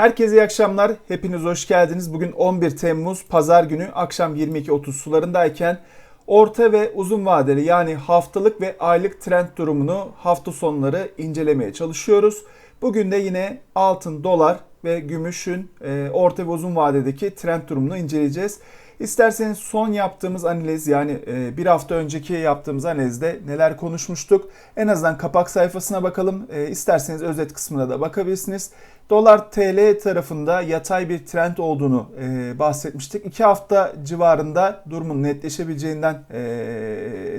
Herkese iyi akşamlar. Hepiniz hoş geldiniz. Bugün 11 Temmuz Pazar günü akşam 22.30 sularındayken orta ve uzun vadeli yani haftalık ve aylık trend durumunu hafta sonları incelemeye çalışıyoruz. Bugün de yine altın, dolar ve gümüşün e, orta ve uzun vadedeki trend durumunu inceleyeceğiz. İsterseniz son yaptığımız analiz yani e, bir hafta önceki yaptığımız analizde neler konuşmuştuk. En azından kapak sayfasına bakalım. E, isterseniz özet kısmına da bakabilirsiniz. Dolar TL tarafında yatay bir trend olduğunu e, bahsetmiştik. İki hafta civarında durumun netleşebileceğinden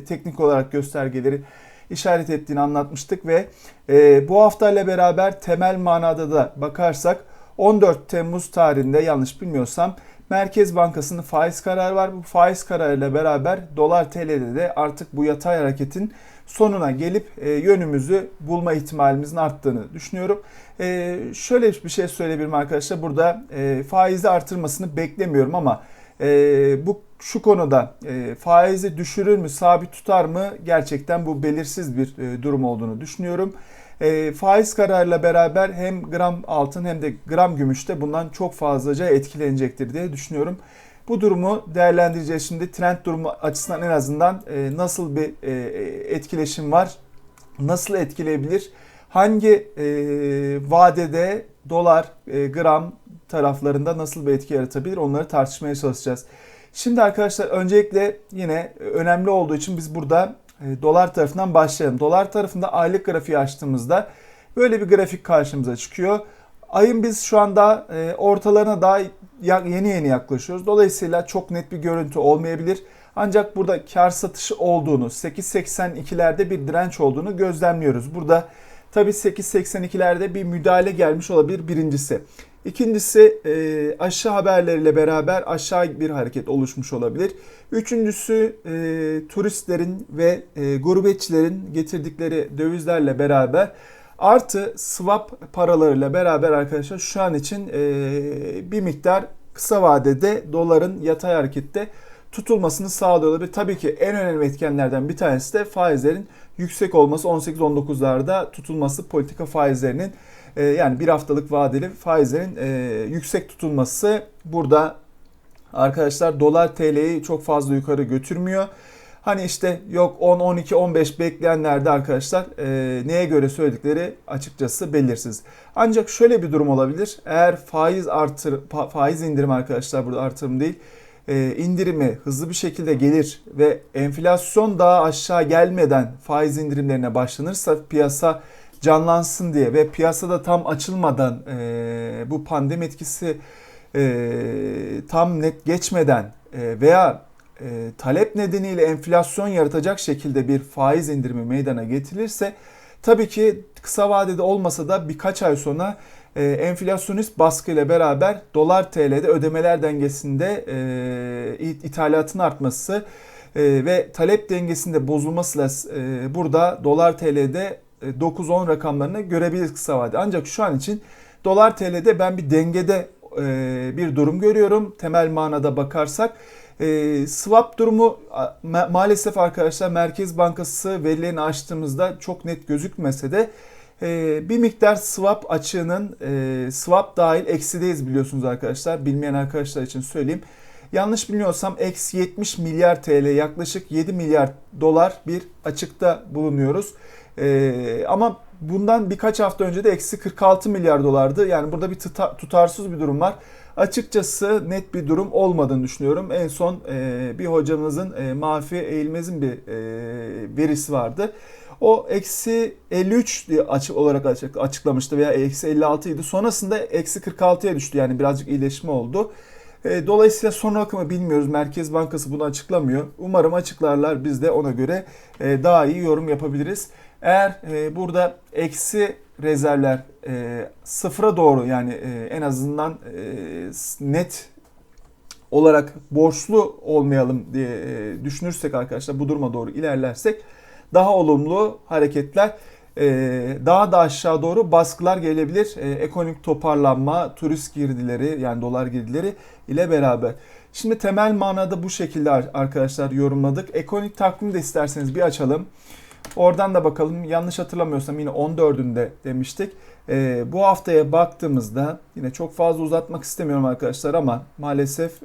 teknik olarak göstergeleri işaret ettiğini anlatmıştık ve bu hafta ile beraber temel manada da bakarsak 14 Temmuz tarihinde yanlış bilmiyorsam Merkez Bankası'nın faiz kararı var. Bu faiz kararıyla beraber dolar TL'de de artık bu yatay hareketin sonuna gelip e, yönümüzü bulma ihtimalimizin arttığını düşünüyorum. E, şöyle bir şey söyleyebilirim arkadaşlar. Burada e, faizi artırmasını beklemiyorum ama e, bu şu konuda e, faizi düşürür mü, sabit tutar mı gerçekten bu belirsiz bir e, durum olduğunu düşünüyorum. E, faiz kararıyla beraber hem gram altın hem de gram gümüş de bundan çok fazlaca etkilenecektir diye düşünüyorum. Bu durumu değerlendireceğiz şimdi. Trend durumu açısından en azından e, nasıl bir e, etkileşim var? Nasıl etkileyebilir? Hangi e, vadede dolar, e, gram taraflarında nasıl bir etki yaratabilir? Onları tartışmaya çalışacağız. Şimdi arkadaşlar öncelikle yine önemli olduğu için biz burada e, dolar tarafından başlayalım. Dolar tarafında aylık grafiği açtığımızda böyle bir grafik karşımıza çıkıyor. Ayın biz şu anda e, ortalarına daha yeni yeni yaklaşıyoruz. Dolayısıyla çok net bir görüntü olmayabilir. Ancak burada kar satışı olduğunu, 8.82'lerde bir direnç olduğunu gözlemliyoruz. Burada tabii 8.82'lerde bir müdahale gelmiş olabilir birincisi. İkincisi e, aşağı haberleriyle beraber aşağı bir hareket oluşmuş olabilir. Üçüncüsü e, turistlerin ve e, gurbetçilerin getirdikleri dövizlerle beraber artı swap paralarıyla beraber arkadaşlar şu an için e, bir miktar kısa vadede doların yatay harekette tutulmasını sağlıyor olabilir. Tabii ki en önemli etkenlerden bir tanesi de faizlerin yüksek olması 18-19'larda tutulması politika faizlerinin e, yani bir haftalık vadeli faizlerin e, yüksek tutulması burada arkadaşlar dolar TL'yi çok fazla yukarı götürmüyor. Hani işte yok 10, 12, 15 bekleyenlerde arkadaşlar e, neye göre söyledikleri açıkçası belirsiz. Ancak şöyle bir durum olabilir. Eğer faiz artır faiz indirim arkadaşlar burada artırım değil. E, indirimi hızlı bir şekilde gelir ve enflasyon daha aşağı gelmeden faiz indirimlerine başlanırsa piyasa canlansın diye ve piyasada tam açılmadan e, bu pandemi etkisi e, tam net geçmeden e, veya e, talep nedeniyle enflasyon yaratacak şekilde bir faiz indirimi meydana getirilirse tabii ki kısa vadede olmasa da birkaç ay sonra e, enflasyonist baskıyla beraber dolar TL'de ödemeler dengesinde e, ithalatın artması e, ve talep dengesinde bozulmasıyla e, burada dolar TL'de 9-10 rakamlarını görebiliriz kısa vadede. Ancak şu an için dolar TL'de ben bir dengede e, bir durum görüyorum. Temel manada bakarsak. E, swap durumu maalesef arkadaşlar Merkez Bankası verilerini açtığımızda çok net gözükmese de e, bir miktar swap açığının swap dahil eksideyiz biliyorsunuz arkadaşlar. Bilmeyen arkadaşlar için söyleyeyim. Yanlış bilmiyorsam eksi 70 milyar TL yaklaşık 7 milyar dolar bir açıkta bulunuyoruz. Ee, ama bundan birkaç hafta önce de eksi 46 milyar dolardı. Yani burada bir tuta, tutarsız bir durum var. Açıkçası net bir durum olmadığını düşünüyorum. En son e, bir hocamızın e, Mafi Eğilmez'in bir e, verisi vardı. O eksi 53 diye açık olarak açık, açıklamıştı veya eksi 56 idi. Sonrasında eksi 46'ya düştü yani birazcık iyileşme oldu. E, dolayısıyla son rakamı bilmiyoruz. Merkez Bankası bunu açıklamıyor. Umarım açıklarlar biz de ona göre e, daha iyi yorum yapabiliriz. Eğer e, burada eksi rezervler e, sıfıra doğru yani e, en azından e, net olarak borçlu olmayalım diye e, düşünürsek arkadaşlar bu duruma doğru ilerlersek daha olumlu hareketler e, daha da aşağı doğru baskılar gelebilir. E, ekonomik toparlanma, turist girdileri yani dolar girdileri ile beraber. Şimdi temel manada bu şekilde arkadaşlar yorumladık. Ekonomik takvimi de isterseniz bir açalım. Oradan da bakalım yanlış hatırlamıyorsam yine 14'ünde demiştik. E, bu haftaya baktığımızda yine çok fazla uzatmak istemiyorum arkadaşlar ama maalesef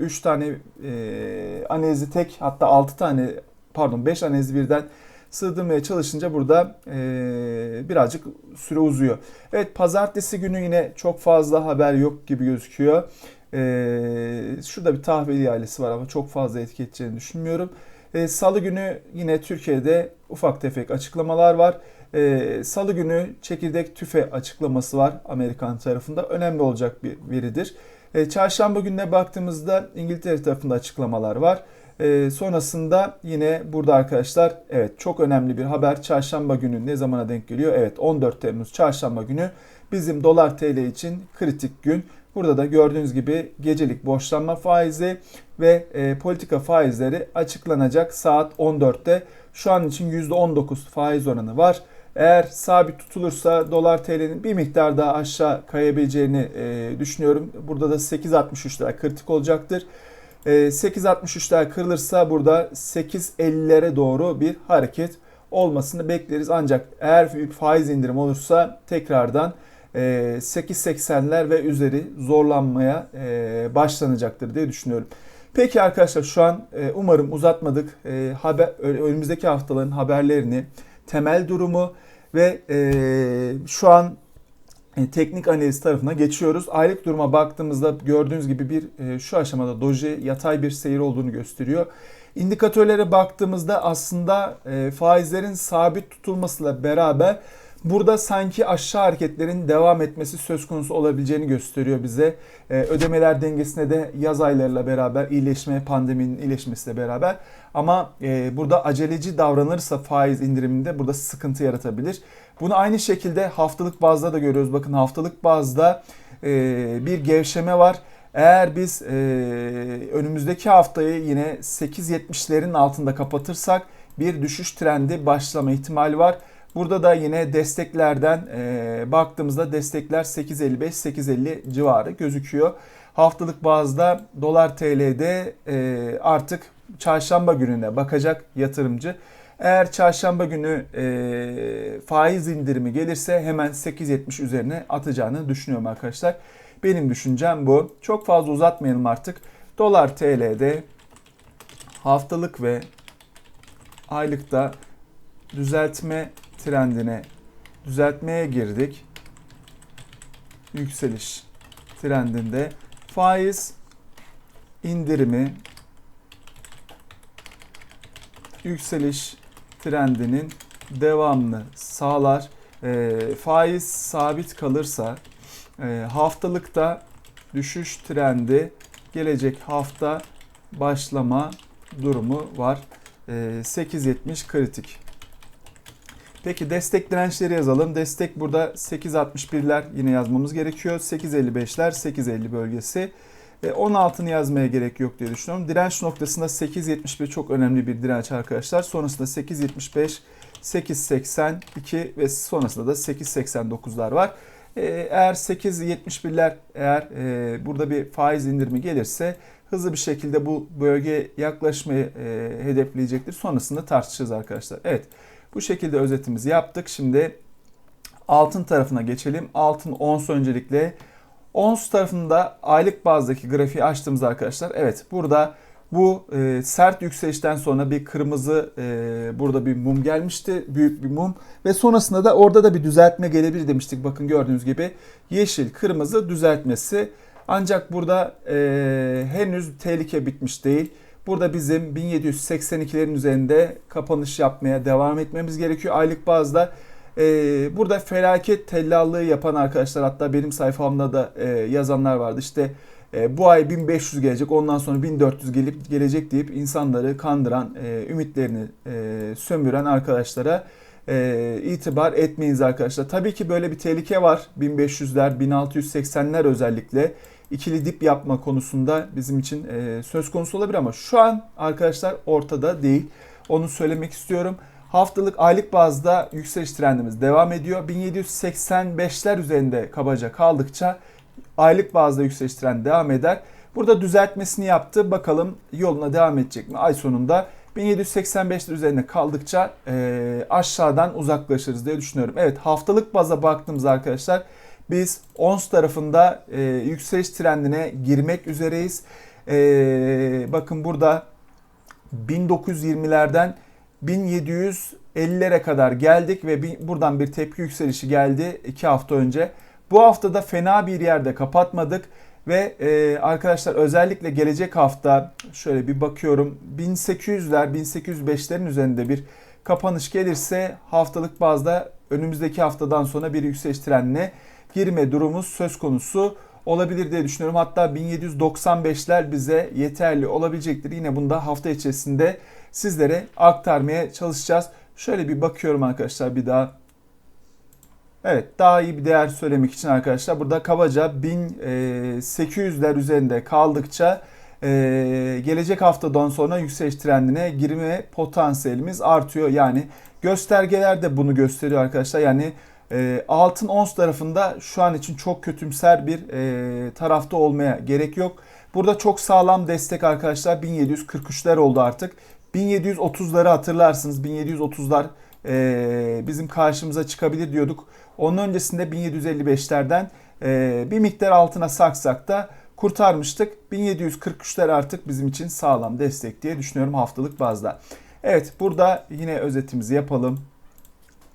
3 e, tane e, analizi tek hatta 6 tane pardon 5 analizi birden sığdırmaya çalışınca burada e, birazcık süre uzuyor. Evet pazartesi günü yine çok fazla haber yok gibi gözüküyor. E, şurada bir tahvil ailesi var ama çok fazla etki edeceğini düşünmüyorum. E, Salı günü yine Türkiye'de ufak tefek açıklamalar var. E, Salı günü çekirdek tüfe açıklaması var Amerikan tarafında. Önemli olacak bir veridir. E, çarşamba gününe baktığımızda İngiltere tarafında açıklamalar var. Sonrasında yine burada arkadaşlar evet çok önemli bir haber. Çarşamba günü ne zamana denk geliyor? Evet 14 Temmuz çarşamba günü bizim dolar TL için kritik gün. Burada da gördüğünüz gibi gecelik borçlanma faizi ve e, politika faizleri açıklanacak saat 14'te. Şu an için %19 faiz oranı var. Eğer sabit tutulursa dolar TL'nin bir miktar daha aşağı kayabileceğini e, düşünüyorum. Burada da 8.63 lira kritik olacaktır. 8.63'ler kırılırsa burada 8.50'lere doğru bir hareket olmasını bekleriz. Ancak eğer bir faiz indirim olursa tekrardan 8.80'ler ve üzeri zorlanmaya başlanacaktır diye düşünüyorum. Peki arkadaşlar şu an umarım uzatmadık. Haber, önümüzdeki haftaların haberlerini, temel durumu ve şu an e, teknik analiz tarafına geçiyoruz. Aylık duruma baktığımızda gördüğünüz gibi bir e, şu aşamada doji yatay bir seyir olduğunu gösteriyor. İndikatörlere baktığımızda aslında e, faizlerin sabit tutulmasıyla beraber Burada sanki aşağı hareketlerin devam etmesi söz konusu olabileceğini gösteriyor bize. ödemeler dengesine de yaz aylarıyla beraber iyileşme, pandeminin iyileşmesiyle beraber. Ama burada aceleci davranırsa faiz indiriminde burada sıkıntı yaratabilir. Bunu aynı şekilde haftalık bazda da görüyoruz. Bakın haftalık bazda e, bir gevşeme var. Eğer biz e, önümüzdeki haftayı yine 8.70'lerin altında kapatırsak bir düşüş trendi başlama ihtimali var. Burada da yine desteklerden e, baktığımızda destekler 8.55-8.50 civarı gözüküyor. Haftalık bazda dolar TL'de e, artık çarşamba gününe bakacak yatırımcı. Eğer çarşamba günü e, faiz indirimi gelirse hemen 8.70 üzerine atacağını düşünüyorum arkadaşlar. Benim düşüncem bu. Çok fazla uzatmayalım artık. Dolar TL'de haftalık ve aylıkta düzeltme trendine düzeltmeye girdik. Yükseliş trendinde faiz indirimi yükseliş trendinin devamını sağlar. E, faiz sabit kalırsa e, haftalıkta düşüş trendi gelecek hafta başlama durumu var. E, 8.70 kritik. Peki destek dirençleri yazalım. Destek burada 8.61'ler yine yazmamız gerekiyor. 8.55'ler 8.50 bölgesi. 16'ını e, yazmaya gerek yok diye düşünüyorum. Direnç noktasında 8.71 çok önemli bir direnç arkadaşlar. Sonrasında 8.75, 8.82 ve sonrasında da 8.89'lar var. E, eğer 8.71'ler eğer e, burada bir faiz indirimi gelirse hızlı bir şekilde bu bölgeye yaklaşmayı hedefleyecektir. Sonrasında tartışacağız arkadaşlar. Evet bu şekilde özetimizi yaptık. Şimdi altın tarafına geçelim. Altın ons öncelikle Ons tarafında aylık bazdaki grafiği açtığımız arkadaşlar. Evet burada bu e, sert yükselişten sonra bir kırmızı e, burada bir mum gelmişti. Büyük bir mum. Ve sonrasında da orada da bir düzeltme gelebilir demiştik. Bakın gördüğünüz gibi yeşil kırmızı düzeltmesi. Ancak burada e, henüz tehlike bitmiş değil. Burada bizim 1782'lerin üzerinde kapanış yapmaya devam etmemiz gerekiyor aylık bazda. Ee, burada felaket tellallığı yapan arkadaşlar hatta benim sayfamda da e, yazanlar vardı. İşte e, bu ay 1500 gelecek ondan sonra 1400 gelip gelecek deyip insanları kandıran, e, ümitlerini e, sömüren arkadaşlara e, itibar etmeyiniz arkadaşlar. Tabii ki böyle bir tehlike var. 1500'ler, 1680'ler özellikle ikili dip yapma konusunda bizim için e, söz konusu olabilir ama şu an arkadaşlar ortada değil. Onu söylemek istiyorum. Haftalık aylık bazda yükseliş trendimiz devam ediyor. 1785'ler üzerinde kabaca kaldıkça aylık bazda yükseliş trendi devam eder. Burada düzeltmesini yaptı. Bakalım yoluna devam edecek mi? Ay sonunda 1785'ler üzerinde kaldıkça e, aşağıdan uzaklaşırız diye düşünüyorum. Evet haftalık baza baktığımız arkadaşlar biz ons tarafında e, yükseliş trendine girmek üzereyiz. E, bakın burada 1920'lerden 1750'lere kadar geldik ve bir, buradan bir tepki yükselişi geldi 2 hafta önce. Bu haftada fena bir yerde kapatmadık ve e, arkadaşlar özellikle gelecek hafta şöyle bir bakıyorum 1800'ler 1805'lerin üzerinde bir kapanış gelirse haftalık bazda önümüzdeki haftadan sonra bir yükseliş trendine girme durumumuz söz konusu olabilir diye düşünüyorum. Hatta 1795'ler bize yeterli olabilecektir. Yine bunda hafta içerisinde sizlere aktarmaya çalışacağız. Şöyle bir bakıyorum arkadaşlar bir daha. Evet daha iyi bir değer söylemek için arkadaşlar burada kabaca 1800'ler üzerinde kaldıkça gelecek haftadan sonra yükseliş trendine girme potansiyelimiz artıyor. Yani göstergeler de bunu gösteriyor arkadaşlar. Yani e, altın ons tarafında şu an için çok kötümser bir e, tarafta olmaya gerek yok. Burada çok sağlam destek arkadaşlar 1743'ler oldu artık. 1730'ları hatırlarsınız. 1730'lar e, bizim karşımıza çıkabilir diyorduk. Onun öncesinde 1755'lerden e, bir miktar altına saksak da kurtarmıştık. 1743'ler artık bizim için sağlam destek diye düşünüyorum haftalık bazda. Evet burada yine özetimizi yapalım.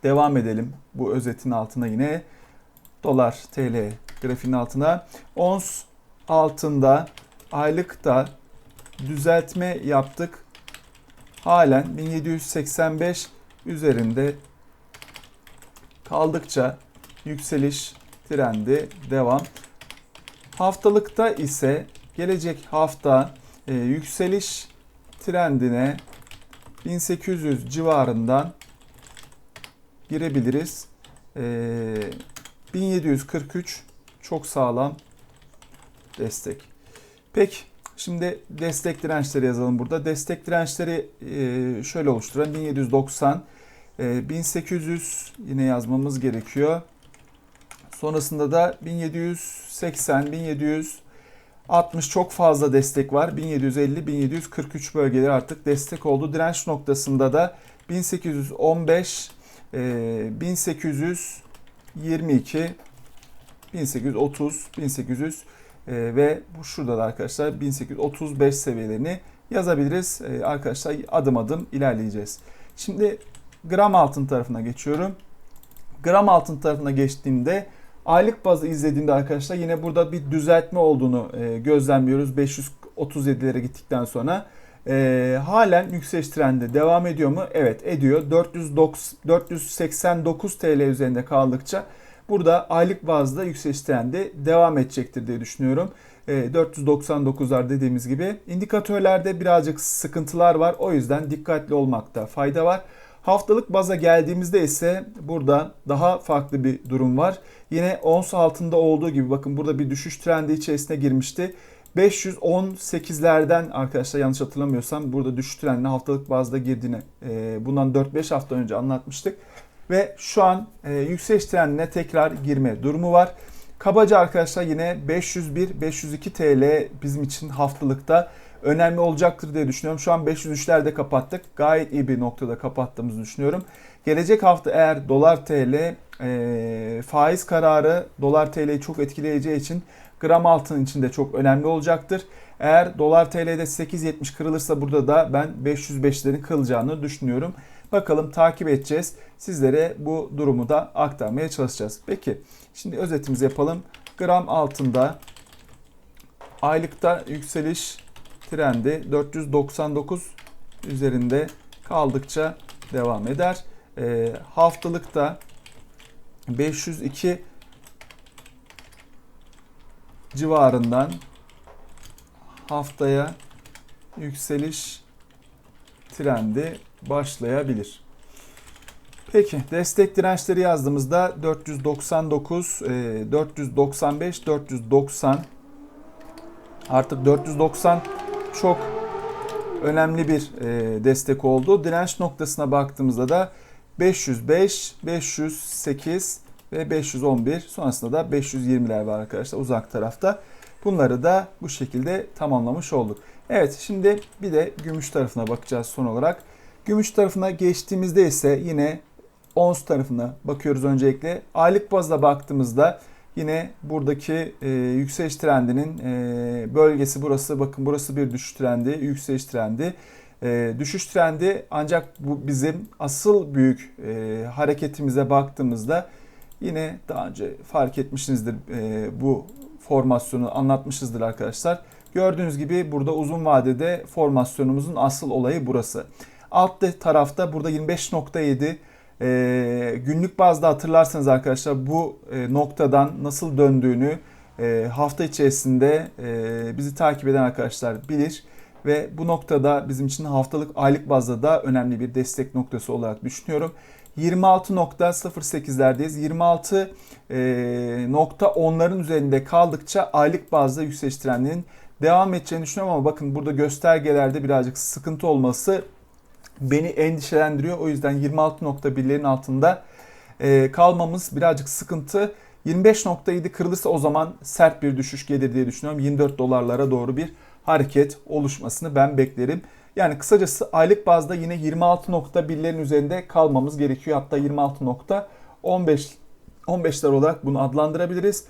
Devam edelim bu özetin altına yine dolar TL grafiğin altına. Ons altında aylıkta düzeltme yaptık. Halen 1785 üzerinde kaldıkça yükseliş trendi devam. Haftalıkta ise gelecek hafta e, yükseliş trendine 1800 civarından girebiliriz. Ee, 1743 çok sağlam destek. Peki şimdi destek dirençleri yazalım burada. Destek dirençleri e, şöyle oluşturan 1790 e, 1800 yine yazmamız gerekiyor. Sonrasında da 1780 1760 çok fazla destek var. 1750 1743 bölgeleri artık destek oldu. Direnç noktasında da 1815 1822 1830 1800 ve bu şurada da arkadaşlar 1835 seviyelerini yazabiliriz. E, arkadaşlar adım adım ilerleyeceğiz. Şimdi gram altın tarafına geçiyorum. Gram altın tarafına geçtiğimde aylık bazı izlediğimde arkadaşlar yine burada bir düzeltme olduğunu e, gözlemliyoruz. 537'lere gittikten sonra e, halen yükseliş trendi devam ediyor mu? Evet ediyor. 490, 489 TL üzerinde kaldıkça burada aylık bazda yükseliş trendi devam edecektir diye düşünüyorum. E, 499'lar dediğimiz gibi. indikatörlerde birazcık sıkıntılar var. O yüzden dikkatli olmakta fayda var. Haftalık baza geldiğimizde ise burada daha farklı bir durum var. Yine ons altında olduğu gibi bakın burada bir düşüş trendi içerisine girmişti. 518'lerden arkadaşlar yanlış hatırlamıyorsam burada düşüş trendine haftalık bazda girdiğini e, bundan 4-5 hafta önce anlatmıştık. Ve şu an e, yükseliş trendine tekrar girme durumu var. Kabaca arkadaşlar yine 501-502 TL bizim için haftalıkta önemli olacaktır diye düşünüyorum. Şu an 503'lerde kapattık. Gayet iyi bir noktada kapattığımızı düşünüyorum. Gelecek hafta eğer dolar TL e, faiz kararı dolar TL'yi çok etkileyeceği için gram altın için de çok önemli olacaktır. Eğer dolar TL'de 8.70 kırılırsa burada da ben 505'lerin kırılacağını düşünüyorum. Bakalım takip edeceğiz. Sizlere bu durumu da aktarmaya çalışacağız. Peki şimdi özetimizi yapalım. Gram altında aylıkta yükseliş trendi 499 üzerinde kaldıkça devam eder. E, haftalıkta 502 civarından haftaya yükseliş trendi başlayabilir. Peki destek dirençleri yazdığımızda 499, 495, 490 artık 490 çok önemli bir e, destek oldu. Direnç noktasına baktığımızda da 505, 508 ve 511 sonrasında da 520'ler var arkadaşlar uzak tarafta. Bunları da bu şekilde tamamlamış olduk. Evet şimdi bir de gümüş tarafına bakacağız son olarak. Gümüş tarafına geçtiğimizde ise yine ons tarafına bakıyoruz öncelikle. Aylık bazda baktığımızda yine buradaki e, yükseliş trendinin e, bölgesi burası. Bakın burası bir düşüş trendi, yükseliş trendi. E, düşüş trendi ancak bu bizim asıl büyük e, hareketimize baktığımızda yine daha önce fark etmişsinizdir e, bu formasyonu anlatmışızdır arkadaşlar. Gördüğünüz gibi burada uzun vadede formasyonumuzun asıl olayı burası. Alt tarafta burada 25.7 e, günlük bazda hatırlarsanız arkadaşlar bu e, noktadan nasıl döndüğünü e, hafta içerisinde e, bizi takip eden arkadaşlar bilir. Ve bu noktada bizim için haftalık aylık bazda da önemli bir destek noktası olarak düşünüyorum. 26.08'lerdeyiz. 26 e, nokta onların üzerinde kaldıkça aylık bazda yükseliş trendinin devam edeceğini düşünüyorum ama bakın burada göstergelerde birazcık sıkıntı olması beni endişelendiriyor. O yüzden 26.1'lerin altında e, kalmamız birazcık sıkıntı. 25.7 kırılırsa o zaman sert bir düşüş gelir diye düşünüyorum. 24 dolarlara doğru bir hareket oluşmasını ben beklerim. Yani kısacası aylık bazda yine 26.1'lerin üzerinde kalmamız gerekiyor. Hatta 26.15 15'ler olarak bunu adlandırabiliriz.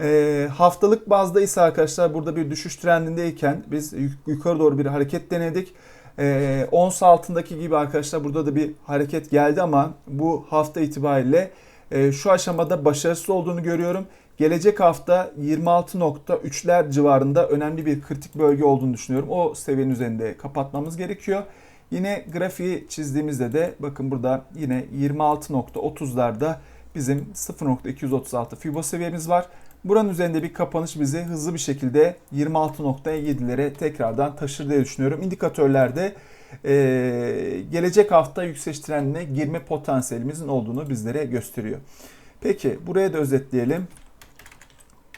E, haftalık bazda ise arkadaşlar burada bir düşüş trendindeyken biz yukarı doğru bir hareket denedik. E, ons altındaki gibi arkadaşlar burada da bir hareket geldi ama bu hafta itibariyle e, şu aşamada başarısız olduğunu görüyorum. Gelecek hafta 26.3'ler civarında önemli bir kritik bölge olduğunu düşünüyorum. O seviyenin üzerinde kapatmamız gerekiyor. Yine grafiği çizdiğimizde de bakın burada yine 26.30'larda bizim 0.236 Fibo seviyemiz var. Buranın üzerinde bir kapanış bizi hızlı bir şekilde 26.7'lere tekrardan taşır diye düşünüyorum. İndikatörlerde e, gelecek hafta yükseliş trendine girme potansiyelimizin olduğunu bizlere gösteriyor. Peki buraya da özetleyelim.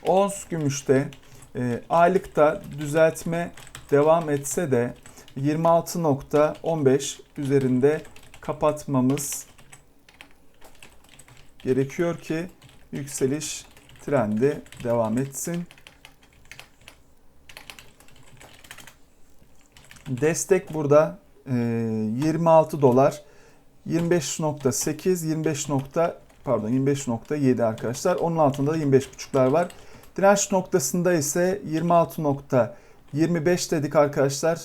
Ons gümüşte e, aylıkta düzeltme devam etse de 26.15 üzerinde kapatmamız gerekiyor ki yükseliş trendi devam etsin. Destek burada 26 dolar 25.8 25 pardon 25.7 arkadaşlar. Onun altında da 25.5'lar var. Direnç noktasında ise 26.25 dedik arkadaşlar.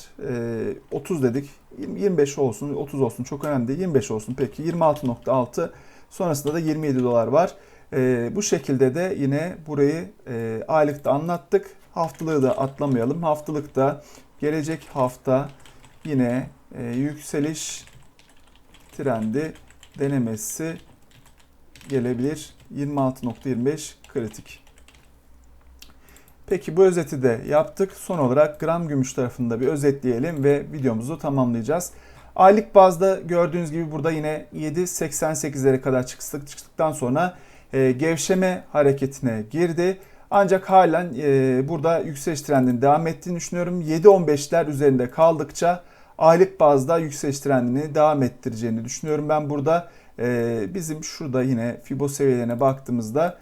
30 dedik. 25 olsun, 30 olsun çok önemli değil. 25 olsun peki. 26.6 sonrasında da 27 dolar var. E, bu şekilde de yine burayı e, aylıkta anlattık. Haftalığı da atlamayalım. Haftalıkta gelecek hafta yine e, yükseliş trendi denemesi gelebilir. 26.25 kritik. Peki bu özeti de yaptık. Son olarak gram gümüş tarafında bir özetleyelim ve videomuzu tamamlayacağız. Aylık bazda gördüğünüz gibi burada yine 7.88'lere kadar çıktık. Çıktıktan sonra e, gevşeme hareketine girdi. Ancak halen e, burada yükseliş trendinin devam ettiğini düşünüyorum. 7.15'ler üzerinde kaldıkça aylık bazda yükseliş trendini devam ettireceğini düşünüyorum. Ben burada e, bizim şurada yine Fibo seviyelerine baktığımızda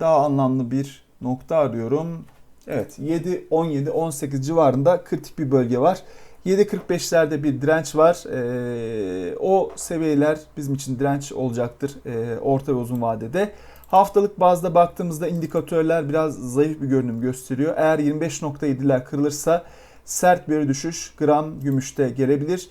daha anlamlı bir nokta arıyorum. Evet 7, 17, 18 civarında kritik bir bölge var. 7.45'lerde bir direnç var. E, o seviyeler bizim için direnç olacaktır e, orta ve uzun vadede. Haftalık bazda baktığımızda indikatörler biraz zayıf bir görünüm gösteriyor. Eğer 25.7'ler kırılırsa sert bir düşüş gram gümüşte gelebilir.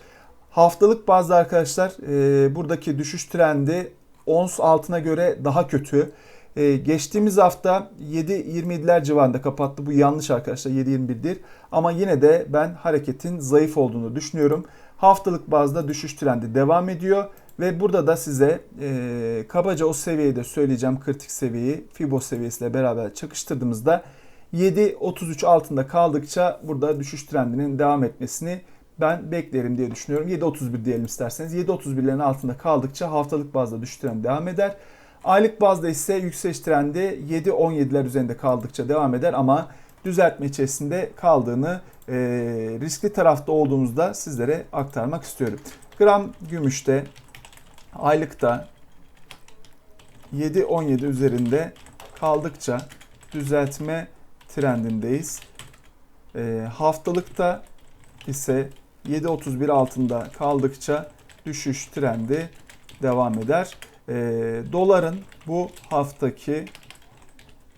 Haftalık bazda arkadaşlar e, buradaki düşüş trendi ons altına göre daha kötü. Ee, geçtiğimiz hafta 7.27'ler civarında kapattı. Bu yanlış arkadaşlar 7.21'dir. Ama yine de ben hareketin zayıf olduğunu düşünüyorum. Haftalık bazda düşüş trendi devam ediyor. Ve burada da size e, kabaca o seviyeyi de söyleyeceğim kritik seviyeyi Fibo seviyesiyle beraber çakıştırdığımızda 7.33 altında kaldıkça burada düşüş trendinin devam etmesini ben beklerim diye düşünüyorum. 7.31 diyelim isterseniz. 7.31'lerin altında kaldıkça haftalık bazda düşüş trendi devam eder. Aylık bazda ise yükseliş trendi 7-17'ler üzerinde kaldıkça devam eder ama düzeltme içerisinde kaldığını e, riskli tarafta olduğumuzda sizlere aktarmak istiyorum. Gram gümüşte aylıkta 7-17 üzerinde kaldıkça düzeltme trendindeyiz. E, haftalıkta ise 7.31 altında kaldıkça düşüş trendi devam eder. E, doların bu haftaki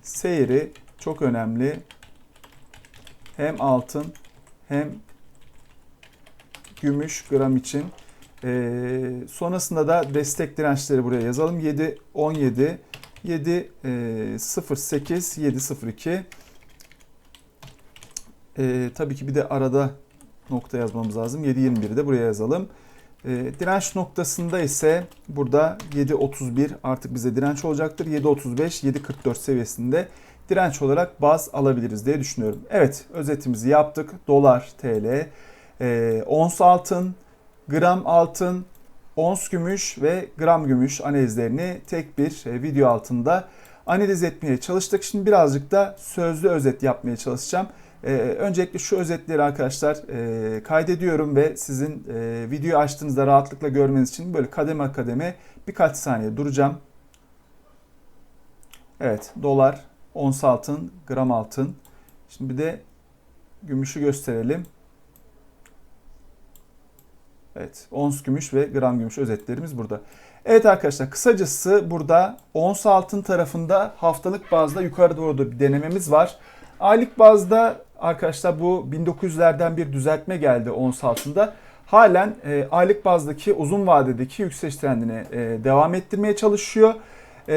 seyri çok önemli. Hem altın hem gümüş gram için. Ee, sonrasında da destek dirençleri buraya yazalım. 7 17 7 e, 08 7 02 e, tabii ki bir de arada nokta yazmamız lazım. 7 21'i de buraya yazalım. E, direnç noktasında ise burada 7.31 artık bize direnç olacaktır. 7.35 7.44 seviyesinde direnç olarak baz alabiliriz diye düşünüyorum. Evet özetimizi yaptık. Dolar, TL, e, ons altın, gram altın, ons gümüş ve gram gümüş analizlerini tek bir e, video altında analiz etmeye çalıştık. Şimdi birazcık da sözlü özet yapmaya çalışacağım. Ee, öncelikle şu özetleri arkadaşlar e, kaydediyorum ve sizin e, videoyu açtığınızda rahatlıkla görmeniz için böyle kademe kademe birkaç saniye duracağım. Evet dolar, ons altın, gram altın. Şimdi bir de gümüşü gösterelim. Evet ons gümüş ve gram gümüş özetlerimiz burada. Evet arkadaşlar kısacası burada ons altın tarafında haftalık bazda yukarı doğru bir denememiz var. Aylık bazda arkadaşlar bu 1900'lerden bir düzeltme geldi ons altında. Halen e, aylık bazdaki uzun vadedeki yükseliş trendine e, devam ettirmeye çalışıyor. E,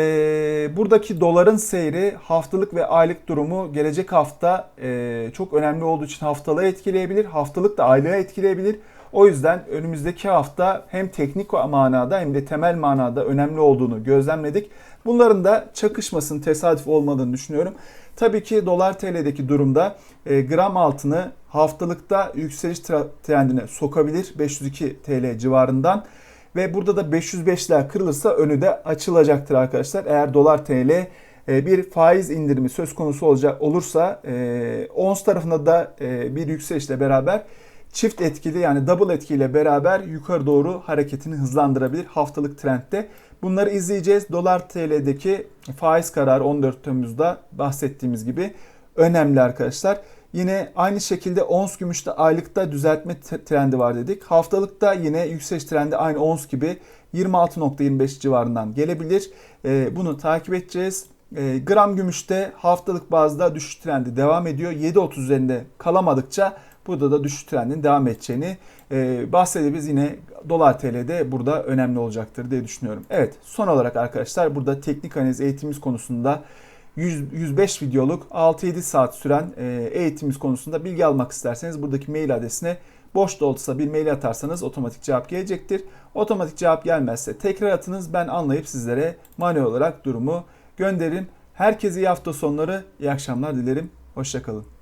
buradaki doların seyri haftalık ve aylık durumu gelecek hafta e, çok önemli olduğu için haftalığı etkileyebilir. Haftalık da aylığı etkileyebilir. O yüzden önümüzdeki hafta hem teknik manada hem de temel manada önemli olduğunu gözlemledik. Bunların da çakışmasının tesadüf olmadığını düşünüyorum. Tabii ki dolar TL'deki durumda e, gram altını haftalıkta yükseliş trendine sokabilir 502 TL civarından. Ve burada da 505'ler kırılırsa önü de açılacaktır arkadaşlar. Eğer dolar TL e, bir faiz indirimi söz konusu olacak olursa e, ons tarafında da e, bir yükselişle beraber çift etkili yani double etkiyle beraber yukarı doğru hareketini hızlandırabilir haftalık trendde. Bunları izleyeceğiz. Dolar TL'deki faiz kararı 14 Temmuz'da bahsettiğimiz gibi önemli arkadaşlar. Yine aynı şekilde ons gümüşte aylıkta düzeltme trendi var dedik. Haftalıkta yine yükseliş trendi aynı ons gibi 26.25 civarından gelebilir. Ee, bunu takip edeceğiz. Ee, gram gümüşte haftalık bazda düşüş trendi devam ediyor. 7.30 üzerinde kalamadıkça Burada da düşüş trendinin devam edeceğini e, bahsedebiliriz. Yine dolar TL'de burada önemli olacaktır diye düşünüyorum. Evet son olarak arkadaşlar burada teknik analiz eğitimimiz konusunda 100, 105 videoluk 6-7 saat süren e, eğitimimiz konusunda bilgi almak isterseniz buradaki mail adresine boş da olsa bir mail atarsanız otomatik cevap gelecektir. Otomatik cevap gelmezse tekrar atınız ben anlayıp sizlere manuel olarak durumu gönderirim. Herkese iyi hafta sonları, iyi akşamlar dilerim. Hoşçakalın.